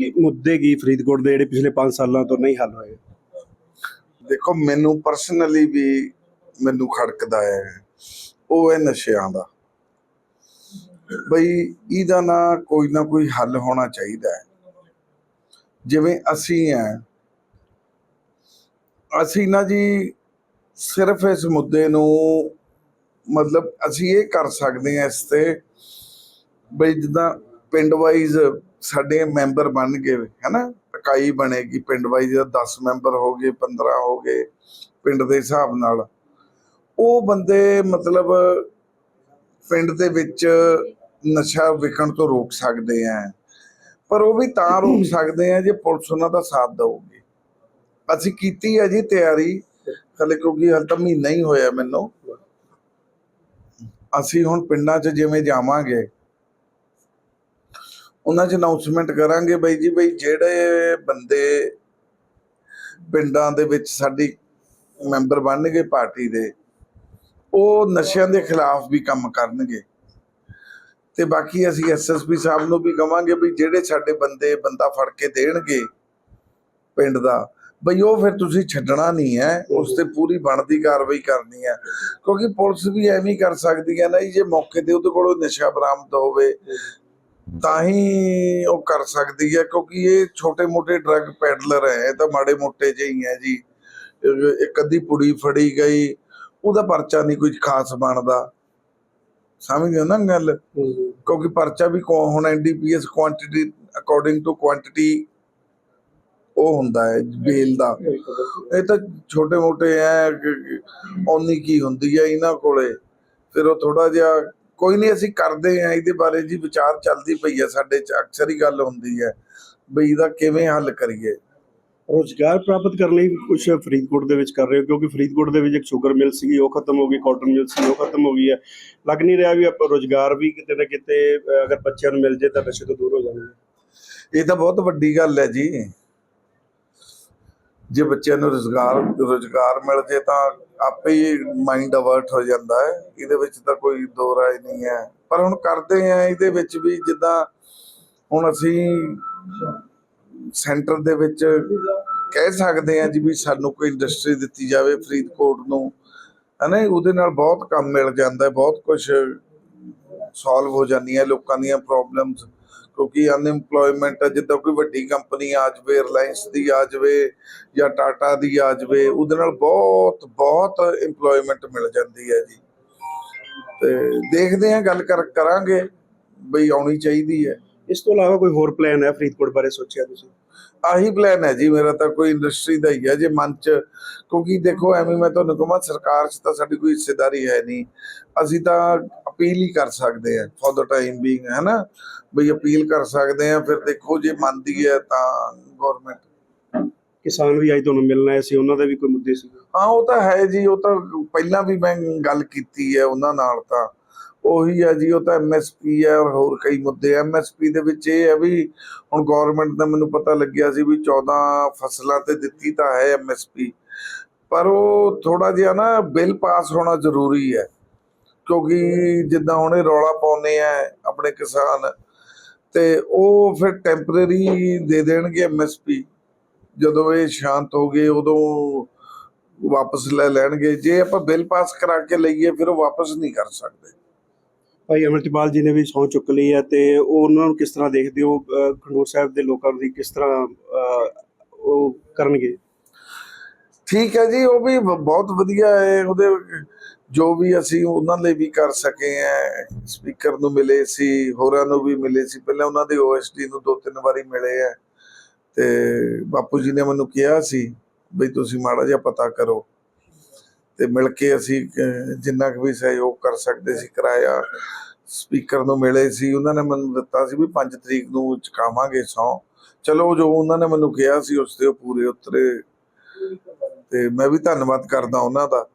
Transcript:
ਕਿ ਮੁੱਦੇ ਕੀ ਫਰੀਦਕੋਟ ਦੇ ਜਿਹੜੇ ਪਿਛਲੇ 5 ਸਾਲਾਂ ਤੋਂ ਨਹੀਂ ਹੱਲ ਹੋਏ? ਦੇਖੋ, ਮੈਨੂੰ ਪਰਸਨਲੀ ਵੀ ਮੈਨੂੰ ਖੜਕਦਾ ਹੈ। ਉਹ ਹੈ ਨਸ਼ਿਆਂ ਦਾ। ਬਈ, ਇਹਦਾ ਨਾ ਕੋਈ ਨਾ ਕੋਈ ਹੱਲ ਹੋਣਾ ਚਾਹੀਦਾ ਹੈ। ਜਿਵੇਂ ਅਸੀਂ ਆ ਅਸੀਂ ਨਾ ਜੀ ਸਿਰਫ ਇਸ ਮੁੱਦੇ ਨੂੰ ਮਤਲਬ ਅਸੀਂ ਇਹ ਕਰ ਸਕਦੇ ਹਾਂ ਇਸ ਤੇ ਬਈ ਜਿੱਦਾਂ ਪਿੰਡ ਵਾਈਜ਼ ਸਾਡੇ ਮੈਂਬਰ ਬਣ ਗਏ ਹੈਨਾ? ਇਕਾਈ ਬਣੇਗੀ ਪਿੰਡ ਵਾਈਜ਼ 10 ਮੈਂਬਰ ਹੋ ਗਏ 15 ਹੋ ਗਏ ਪਿੰਡ ਦੇ ਹਿਸਾਬ ਨਾਲ। ਉਹ ਬੰਦੇ ਮਤਲਬ ਪਿੰਡ ਦੇ ਵਿੱਚ ਨਸ਼ਾ ਵਿਕਣ ਤੋਂ ਰੋਕ ਸਕਦੇ ਆ। ਪਰ ਉਹ ਵੀ ਤਾਂ ਰੋਕ ਸਕਦੇ ਆ ਜੇ ਪੁਲਿਸ ਉਹਨਾਂ ਦਾ ਸਾਥ ਦਊਗੀ। ਅਸੀਂ ਕੀਤੀ ਹੈ ਜੀ ਤਿਆਰੀ ਹਲੇ ਕਿਉਂਕਿ ਹਾਲੇ ਤਾਂ ਮਹੀਨਾ ਹੀ ਹੋਇਆ ਮੈਨੂੰ। ਅਸੀਂ ਹੁਣ ਪਿੰਡਾਂ 'ਚ ਜਿਵੇਂ ਜਾਵਾਂਗੇ ਉਹਨਾਂ 'ਚ ਅਨਾਉਂਸਮੈਂਟ ਕਰਾਂਗੇ ਬਈ ਜੀ, ਬਈ ਜਿਹੜੇ ਬੰਦੇ ਪਿੰਡਾਂ ਦੇ ਵਿੱਚ ਸਾਡੀ ਮੈਂਬਰ ਬਣਨਗੇ ਪਾਰਟੀ ਦੇ, ਉਹ ਨਸ਼ਿਆਂ ਦੇ ਖਿਲਾਫ ਵੀ ਕੰਮ ਕਰਨਗੇ। ਤੇ ਬਾਕੀ ਅਸੀਂ ਐਸਐਸਪੀ ਸਾਹਿਬ ਨੂੰ ਵੀ ਕਵਾਂਗੇ ਵੀ ਜਿਹੜੇ ਸਾਡੇ ਬੰਦੇ ਬੰਦਾ ਫੜ ਕੇ ਦੇਣਗੇ ਪਿੰਡ ਦਾ, ਬਈ ਉਹ ਫਿਰ ਤੁਸੀਂ ਛੱਡਣਾ ਨਹੀਂ ਹੈ, ਉਸ ਤੇ ਪੂਰੀ ਬਣਦੀ ਕਾਰਵਾਈ ਕਰਨੀ ਹੈ। ਕਿਉਂਕਿ ਪੁਲਿਸ ਵੀ ਐਵੇਂ ਕਰ ਸਕਦੀ ਹੈ ਨਾ ਜੇ ਮੌਕੇ ਤੇ ਉਹਦੇ ਕੋਲੋਂ ਨਸ਼ਾ ਬਰਾਮਦ ਹੋਵੇ ਤਾਂ ਹੀ ਉਹ ਕਰ ਸਕਦੀ ਹੈ, ਕਿਉਂਕਿ ਇਹ ਛੋਟੇ-ਮੋਟੇ ਡਰੱਗ ਪੈਡਲਰ ਹੈ, ਇਹ ਤਾਂ ਮਾੜੇ ਮੋਟੇ ਜਿਹੇ ਹੀ ਹੈ ਜੀ। ਇੱਕ ਅੱਧੀ ਪੁੜੀ ਫੜੀ ਗਈ, ਉਹਦਾ ਪਰਚਾ ਨਹੀਂ ਕੁਝ ਖਾਸ ਬਣਦਾ। ਸਮਝ ਗਏ ਨਾ ਗੱਲ? ਕਿਉਂਕਿ ਪਰਚਾ ਵੀ ਹੁਣ NDPS quantity according to quantity ਉਹ ਹੁੰਦਾ ਹੈ ਬੇਲ ਦਾ। ਇਹ ਤਾਂ ਛੋਟੇ ਮੋਟੇ ਐ ਓਨੀ ਕੀ ਹੁੰਦੀ ਹੈ ਇਹਨਾਂ ਕੋਲੇ। ਫਿਰ ਉਹ ਥੋੜਾ ਜਿਹਾ ਕੋਈ ਨਹੀਂ ਅਸੀਂ ਕਰਦੇ ਆ ਇਹਦੇ ਬਾਰੇ ਜੀ ਵਿਚਾਰ ਚੱਲਦੀ ਪਈ ਹੈ ਸਾਡੇ ਚ ਅਕਸਰ ਹੀ ਗੱਲ ਹੁੰਦੀ ਹੈ ਬਈ ਇਹਦਾ ਕਿਵੇਂ ਹੱਲ ਕਰੀਏ। ਰੋਜ਼ਗਾਰ ਪ੍ਰਾਪਤ ਕਰਨ ਲਈ ਕੁਝ ਫਰੀਦਕੋਟ ਦੇ ਵਿੱਚ ਕਰ ਰਹੇ ਹੋ ਕਿਉਂਕਿ ਫਰੀਦਕੋਟ ਦੇ ਵਿੱਚ ਇੱਕ ਸ਼ੂਗਰ ਮਿਲ ਸੀਗੀ ਉਹ ਖਤਮ ਹੋ ਗਈ ਕਾਟਨ ਮਿਲ ਸੀ ਉਹ ਖਤਮ ਹੋ ਗਈ ਹੈ। ਲੱਗ ਨਹੀਂ ਰਿਹਾ ਵੀ ਆਪਾਂ ਰੋਜ਼ਗਾਰ ਵੀ ਕਿਤੇ ਨਾ ਕਿਤੇ ਅਗਰ ਬੱਚਿਆਂ ਨੂੰ ਮਿਲ ਜੇ ਤਾਂ ਨਸ਼ੇ ਤੋਂ ਦੂਰ ਹੋ ਜਾਣਗੇ ਇਹ ਤਾਂ ਬਹੁਤ ਵੱਡੀ ਗੱਲ ਹੈ ਜੀ। ਜੇ ਬੱਚਿਆਂ ਨੂੰ ਰੋਜ਼ਗਾਰ ਰੋਜ਼ਗਾਰ ਮਿਲ ਜੇ ਤਾਂ ਆਪੇ ਹੀ ਮਾਈਂਡ ਅਵਰਟ ਹੋ ਜਾਂਦਾ ਹੈ। ਇਹਦੇ ਵਿੱਚ ਤਾਂ ਕੋਈ ਦੋ ਰਾਏ ਨਹੀਂ ਹੈ। ਪਰ ਹੁਣ ਕਰਦੇ ਆ ਇਹਦੇ ਵਿੱਚ ਵੀ ਜਿੱਦਾਂ ਹੁਣ ਅਸੀਂ ਸੈਂਟਰ ਦੇ ਵਿੱਚ ਕਹਿ ਸਕਦੇ ਆ ਜੀ ਵੀ ਸਾਨੂੰ ਕੋਈ ਇੰਡਸਟਰੀ ਦਿੱਤੀ ਜਾਵੇ ਫਰੀਦਕੋਟ ਨੂੰ, ਹਨਾ? ਉਹਦੇ ਨਾਲ ਬਹੁਤ ਕੰਮ ਮਿਲ ਜਾਂਦਾ ਹੈ, ਬਹੁਤ ਕੁਝ ਸੋਲਵ ਹੋ ਜਾਂਦੀਆਂ ਲੋਕਾਂ ਦੀਆਂ ਪ੍ਰੋਬਲਮਸ ਕਿਉਂਕਿ ਅਨਇੰਪਲੋਇਮੈਂਟ ਜਿੱਦਾਂ ਕੋਈ ਵੱਡੀ ਕੰਪਨੀ ਆ ਜਾਵੇ ਰਿਲਾਇੰਸ ਦੀ ਆ ਜਾਵੇ ਜਾਂ ਟਾਟਾ ਦੀ ਆ ਜਾਵੇ ਉਹਦੇ ਨਾਲ ਬਹੁਤ ਬਹੁਤ EMPLOYMENT ਮਿਲ ਜਾਂਦੀ ਹੈ ਜੀ। ਤੇ ਦੇਖਦੇ ਹਾਂ ਗੱਲ ਕਰ ਕਰਾਂਗੇ ਬਈ ਆਉਣੀ ਚਾਹੀਦੀ ਹੈ। ਇਸ ਤੋਂ ਇਲਾਵਾ ਕੋਈ ਹੋਰ ਪਲਾਨ ਹੈ ਫਰੀਦਕੋਟ ਬਾਰੇ ਸੋਚਿਆ ਤੁਸੀਂ? ਆਹੀ ਪਲਾਨ ਹੈ ਜੀ ਮੇਰਾ ਤਾਂ ਕੋਈ ਇੰਡਸਟਰੀ ਦਾ ਹੀ ਹੈ ਜੇ ਮਨ ਚ ਕਿਉਂਕਿ ਦੇਖੋ ਐਵੇਂ ਮੈਂ ਤੁਹਾਨੂੰ ਕਹਾਂ ਸਰਕਾਰ 'ਚ ਤਾਂ ਸਾਡੀ ਕੋਈ ਹਿੱਸੇਦਾਰੀ ਹੈ ਨਹੀਂ। ਅਸੀਂ ਤਾਂ ਅਪੀਲ ਹੀ ਕਰ ਸਕਦੇ ਹਾਂ ਫॉर ਦਾ ਟਾਈਮ ਬੀਇੰਗ ਹੈ ਨਾ ਬਈ ਅਪੀਲ ਕਰ ਸਕਦੇ ਹਾਂ ਫਿਰ ਦੇਖੋ ਜੇ ਮੰਨਦੀ ਹੈ ਤਾਂ ਗਵਰਨਮੈਂਟ ਕਿਸਾਨ ਵੀ ਅੱਜ ਤੁਹਾਨੂੰ ਮਿਲਣ ਆਏ ਸੀ ਉਹਨਾਂ ਦਾ ਵੀ ਕੋਈ ਮੁੱਦੇ ਸੀ? ਹਾਂ ਉਹ ਤਾਂ ਹੈ ਜੀ ਉਹ ਤਾਂ ਪਹਿਲਾਂ ਵੀ ਮੈਂ ਗੱਲ ਕੀਤੀ ਹੈ ਉਹਨਾਂ ਨਾਲ ਤਾਂ। ਉਹੀ ਹੈ ਜੀ ਉਹ ਤਾਂ ਐਮਐਸਪੀ ਹੈ ਔਰ ਹੋਰ ਕਈ ਮੁੱਦੇ ਐਮਐਸਪੀ ਦੇ ਵਿੱਚ ਇਹ ਹੈ ਵੀ ਹੁਣ ਗਵਰਨਮੈਂਟ ਦਾ ਮੈਨੂੰ ਪਤਾ ਲੱਗਿਆ ਸੀ ਵੀ 14 ਫਸਲਾਂ ਤੇ ਦਿੱਤੀ ਤਾਂ ਹੈ ਐਮਐਸਪੀ ਪਰ ਉਹ ਥੋੜਾ ਜਿਹਾ ਨਾ ਬਿੱਲ ਪਾਸ ਹੋਣਾ ਜ਼ਰੂਰੀ ਹੈ। ਕਿਉਂਕਿ ਜਿੱਦਾਂ ਹੁਣ ਇਹ ਰੌਲਾ ਪਾਉਂਦੇ ਆ ਆਪਣੇ ਕਿਸਾਨ ਤੇ ਉਹ ਫਿਰ ਟੈਂਪਰੇਰੀ ਦੇ ਦੇਣਗੇ ਐਮਐਸਪੀ ਜਦੋਂ ਇਹ ਸ਼ਾਂਤ ਹੋ ਗਏ ਉਦੋਂ ਵਾਪਸ ਲੈ ਲੈਣਗੇ। ਜੇ ਆਪਾਂ ਬਿੱਲ ਪਾਸ ਕਰਾ ਕੇ ਲਈਏ ਫਿਰ ਉਹ ਵਾਪਸ ਨਹੀਂ ਕਰ ਸਕਦੇ। ਭਾਈ ਅਮਰਤਪਾਲ ਜੀ ਨੇ ਵੀ ਸਹੁੰ ਚੁੱਕ ਲਈ ਹੈ ਤੇ ਉਹ ਉਹਨਾਂ ਨੂੰ ਕਿਸ ਤਰ੍ਹਾਂ ਦੇਖਦੇ ਹੋ? ਖਡੂਰ ਸਾਹਿਬ ਦੇ ਲੋਕਾਂ ਦੀ ਕਿਸ ਤਰ੍ਹਾਂ ਉਹ ਕਰਨਗੇ? ਠੀਕ ਹੈ ਜੀ ਉਹ ਵੀ ਬਹੁਤ ਵਧੀਆ ਹੈ। ਉਹਦੇ ਜੋ ਵੀ ਅਸੀਂ ਉਹਨਾਂ ਲਈ ਵੀ ਕਰ ਸਕੇ ਆ ਸਪੀਕਰ ਨੂੰ ਮਿਲੇ ਸੀ, ਹੋਰਾਂ ਨੂੰ ਵੀ ਮਿਲੇ ਸੀ। ਪਹਿਲਾਂ ਉਹਨਾਂ ਦੇ ਓਐਸਡੀ ਨੂੰ ਦੋ ਤਿੰਨ ਵਾਰੀ ਮਿਲੇ ਆ ਤੇ ਬਾਪੂ ਜੀ ਨੇ ਮੈਨੂੰ ਕਿਹਾ ਸੀ, ਬਈ ਤੁਸੀਂ ਮਾੜਾ ਜਿਹਾ ਪਤਾ ਕਰੋ। ਤੇ ਮਿਲ ਕੇ ਅਸੀਂ ਜਿੰਨਾ ਕੁ ਵੀ ਸਹਿਯੋਗ ਕਰ ਸਕਦੇ ਸੀ, ਕਰਾਇਆ। ਸਪੀਕਰ ਨੂੰ ਮਿਲੇ ਸੀ, ਉਹਨਾਂ ਨੇ ਮੈਨੂੰ ਦਿੱਤਾ ਸੀ ਵੀ 5 ਤਰੀਕ ਨੂੰ ਚੁਕਾਵਾਂਗੇ ਸੌ। ਚਲੋ ਜੋ ਉਹਨਾਂ ਨੇ ਮੈਨੂੰ ਕਿਹਾ ਸੀ, ਉਸ ਤੇ ਉਹ ਪੂਰੇ ਉਤਰੇ। ਤੇ ਮੈਂ ਵੀ ਧੰਨਵਾਦ ਕਰਦਾ ਉਹਨਾਂ ਦਾ।